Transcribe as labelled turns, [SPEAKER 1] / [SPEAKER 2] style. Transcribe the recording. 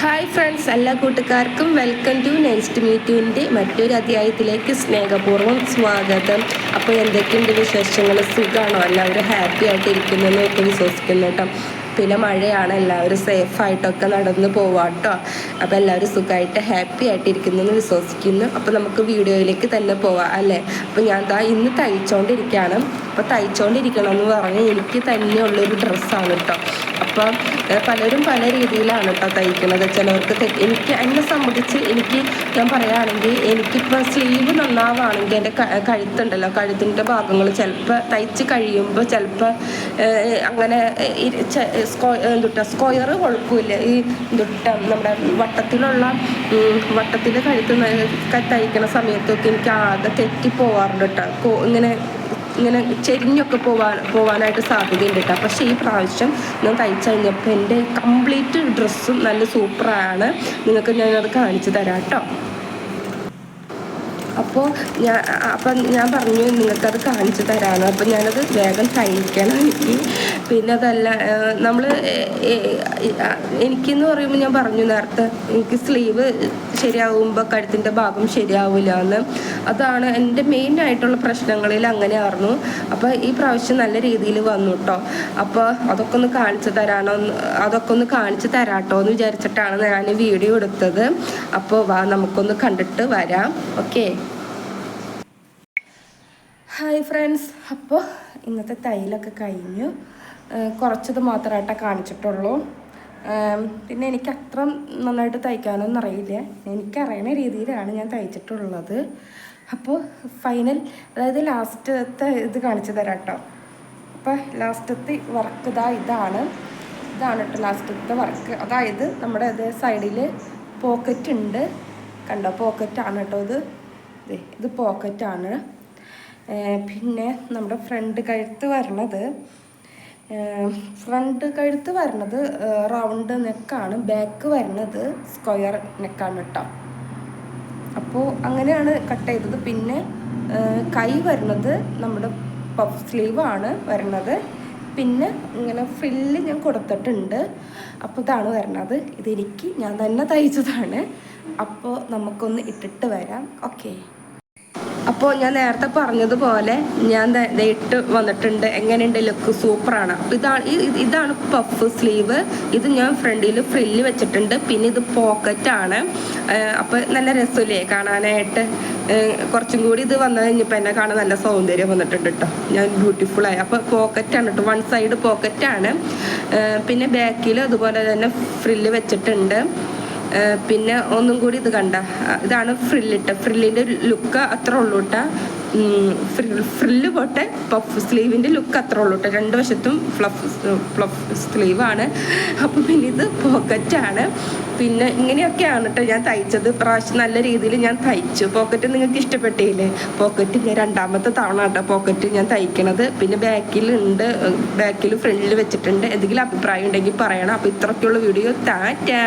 [SPEAKER 1] Hi friends എല്ലാ കൂട്ടുകാർക്കും welcome to next മീറ്റുവിന്റെ മറ്റൊരു അധ്യായത്തിലേക്ക് സ്നേഹപൂർവം സ്വാഗതം. അപ്പോൾ എന്തൊക്കെയുണ്ട് വിശേഷങ്ങൾ? സുഖമാണോ എല്ലാവരും ഹാപ്പി ആയിട്ട് ഇരിക്കുന്നു ഒക്കെ വിശ്വസിക്കുന്നു കേട്ടോ. പിന്നെ മഴയാണ് എല്ലാവരും സേഫായിട്ടൊക്കെ നടന്ന് പോവാം കേട്ടോ. അപ്പോൾ എല്ലാവരും സുഖമായിട്ട് ഹാപ്പി ആയിട്ട് ഇരിക്കുന്നു എന്ന് വിശ്വസിക്കുന്നു. അപ്പോൾ നമുക്ക് വീഡിയോയിലേക്ക് തന്നെ പോവാം അല്ലേ? അപ്പോൾ ഞാൻ ദാ ഇന്ന് തയ്ച്ചുകൊണ്ടിരിക്കുകയാണ് അപ്പോൾ തയ്ച്ചുകൊണ്ടിരിക്കണം എന്ന് പറഞ്ഞാൽ എനിക്ക് തന്നെയുള്ളൊരു ഡ്രസ്സാണ് കേട്ടോ. അപ്പോൾ പലരും പല രീതിയിലാണ് ഇപ്പം തയ്ക്കുന്നത്. ചിലവർക്ക് എനിക്ക് എന്നെ സംബന്ധിച്ച് എനിക്ക് ഞാൻ പറയുകയാണെങ്കിൽ എനിക്കിപ്പോൾ സ്ലീവ് നന്നാവുകയാണെങ്കിൽ എന്റെ കഴുത്തുണ്ടല്ലോ കഴുത്തിന്റെ ഭാഗങ്ങൾ ചിലപ്പോൾ തയ്ച്ച് കഴിയുമ്പോൾ ചിലപ്പോൾ അങ്ങനെ എന്തുട്ട സ്ക്വയർ കുഴപ്പമില്ല ഈ എന്തുട്ട നമ്മുടെ വട്ടത്തിലുള്ള വട്ടത്തിൽ കഴുത്ത് തയ്ക്കുന്ന സമയത്തൊക്കെ എനിക്ക് ആകെ തെറ്റിപ്പോവാറുണ്ട് കേട്ടോ ഇങ്ങനെ ഇങ്ങനെ ചെരിഞ്ഞൊക്കെ പോവാൻ പോവാനായിട്ട് സാധ്യതയുണ്ട് കേട്ടോ പക്ഷേ ഈ പ്രാവശ്യം ഞാൻ തയ്ച്ചു കഴിഞ്ഞപ്പോൾ എന്റെ കംപ്ലീറ്റ് ഡ്രസ്സും നല്ല സൂപ്പറാണ്. നിങ്ങൾക്ക് ഞാനത് കാണിച്ചു തരാം കേട്ടോ അപ്പോൾ ഞാൻ അപ്പം ഞാൻ പറഞ്ഞു നിങ്ങൾക്കത് കാണിച്ചു തരാമെന്ന് അപ്പം ഞാനത് വേഗം കഴിക്കണം എനിക്ക്. പിന്നെ അതല്ല നമ്മൾ എനിക്കെന്ന് പറയുമ്പോൾ ഞാൻ പറഞ്ഞു നേരത്തെ എനിക്ക് സ്ലീവ് ശരിയാവുമ്പോൾ കഴുത്തിന്റെ ഭാഗം ശരിയാവില്ല എന്ന് അതാണ് എന്റെ മെയിൻ ആയിട്ടുള്ള പ്രശ്നങ്ങളിൽ അങ്ങനെയായിരുന്നു അപ്പോൾ ഈ പ്രാവശ്യം നല്ല രീതിയിൽ വന്നു കേട്ടോ അപ്പോൾ അതൊക്കെ ഒന്ന് കാണിച്ചു തരാനോ അതൊക്കെ ഒന്ന് കാണിച്ചു തരാട്ടോ എന്ന് വിചാരിച്ചിട്ടാണ് ഞാൻ വീഡിയോ എടുത്തത്. അപ്പോൾ വാ നമുക്കൊന്ന് കണ്ടിട്ട് വരാം. ഓക്കെ? ഹായ് ഫ്രണ്ട്സ് അപ്പോൾ ഇന്നത്തെ തൈലൊക്കെ കഴിഞ്ഞു. കുറച്ചത് മാത്രമായിട്ടേ കാണിച്ചിട്ടുള്ളൂ. പിന്നെ എനിക്ക് അത്ര നന്നായിട്ട് തയ്ക്കാനൊന്നും അറിയില്ല. എനിക്കറിയണ രീതിയിലാണ് ഞാൻ തയ്ച്ചിട്ടുള്ളത്. അപ്പോൾ ഫൈനൽ അതായത് ലാസ്റ്റത്തെ ഇത് കാണിച്ചു തരാം കേട്ടോ അപ്പോൾ ലാസ്റ്റത്തെ വർക്ക് ഇതാ ഇതാണ്. ഇതാണ് കേട്ടോ ലാസ്റ്റത്തെ വർക്ക് അതായത് നമ്മുടെ അത് സൈഡിൽ പോക്കറ്റ് ഉണ്ട്. കണ്ടോ? പോക്കറ്റാണ് കേട്ടോ ഇത്. ഇത് പോക്കറ്റാണ് പിന്നെ നമ്മുടെ ഫ്രണ്ട് കഴുത്ത് വരണത്. ഫ്രണ്ട് കഴുത്ത് വരണത് റൗണ്ട് നെക്കാണ് ബാക്ക് വരണത് സ്ക്വയർ നെക്കാണ് കേട്ടോ. അപ്പോൾ അങ്ങനെയാണ് കട്ട് ചെയ്തത്. പിന്നെ കൈ വരുന്നത് നമ്മുടെ പഫ് സ്ലീവ് ആണ് വരുന്നത് പിന്നെ ഇങ്ങനെ ഫ്രില്ല് ഞാൻ കൊടുത്തിട്ടുണ്ട്. അപ്പോൾ ഇതാണ് വരണത്. ഇതെനിക്ക് ഞാൻ തന്നെ തയ്ച്ചതാണ്. അപ്പോൾ നമുക്കൊന്ന് ഇട്ടിട്ട് വരാം. ഓക്കേ അപ്പോൾ ഞാൻ നേരത്തെ പറഞ്ഞതുപോലെ ഞാൻ ഇട്ട് വന്നിട്ടുണ്ട്. എങ്ങനെയുണ്ട്? ലുക്ക് സൂപ്പറാണ്. ഇതാണ് ഇതാണ് പഫ് സ്ലീവ് ഇത് ഞാൻ ഫ്രണ്ടിൽ ഫ്രില്ല് വെച്ചിട്ടുണ്ട്. പിന്നെ ഇത് പോക്കറ്റാണ് അപ്പോൾ നല്ല രസമില്ലേ കാണാനായിട്ട്? കുറച്ചും കൂടി ഇത് വന്നു കഴിഞ്ഞപ്പോൾ എന്നെ കാണാൻ നല്ല സൗന്ദര്യം വന്നിട്ടുണ്ട് കേട്ടോ ഞാൻ ബ്യൂട്ടിഫുള്ളായി അപ്പോൾ പോക്കറ്റാണ് കേട്ടോ വൺ സൈഡ് പോക്കറ്റാണ് പിന്നെ ബാക്കിൽ അതുപോലെ തന്നെ ഫ്രില്ല് വെച്ചിട്ടുണ്ട്. പിന്നെ ഒന്നും കൂടി ഇത് കണ്ട. ഇതാണ് ഫ്രില്ലിട്ട ഫ്രില്ലിന്റെ ലുക്ക് അത്ര ഉള്ളൂ കേട്ടോ ഫ്രില്ല് പോട്ടെ പഫ് സ്ലീവിന്റെ ലുക്ക് അത്ര ഉള്ളൂ കേട്ടോ രണ്ട് വശത്തും ഫ്ലഫ് ഫ്ലഫ് സ്ലീവാണ് അപ്പോൾ പിന്നെ ഇത് പോക്കറ്റാണ് പിന്നെ ഇങ്ങനെയൊക്കെയാണ് കേട്ടോ ഞാൻ തയ്ച്ചത്. പ്രാവശ്യം നല്ല രീതിയിൽ ഞാൻ തയ്ച്ചു. പോക്കറ്റ് നിങ്ങൾക്ക് ഇഷ്ടപ്പെട്ടില്ലേ? പോക്കറ്റ് ഞാൻ രണ്ടാമത്തെ തവണ കേട്ടോ പോക്കറ്റ് ഞാൻ തയ്ക്കണത്. പിന്നെ ബാക്കിലുണ്ട് ബാക്കിൽ ഫ്രണ്ടിൽ വെച്ചിട്ടുണ്ട്. എന്തെങ്കിലും അഭിപ്രായം ഉണ്ടെങ്കിൽ പറയണം. അപ്പോൾ ഇത്രയ്ക്കുള്ള വീഡിയോ ടാറ്റാ.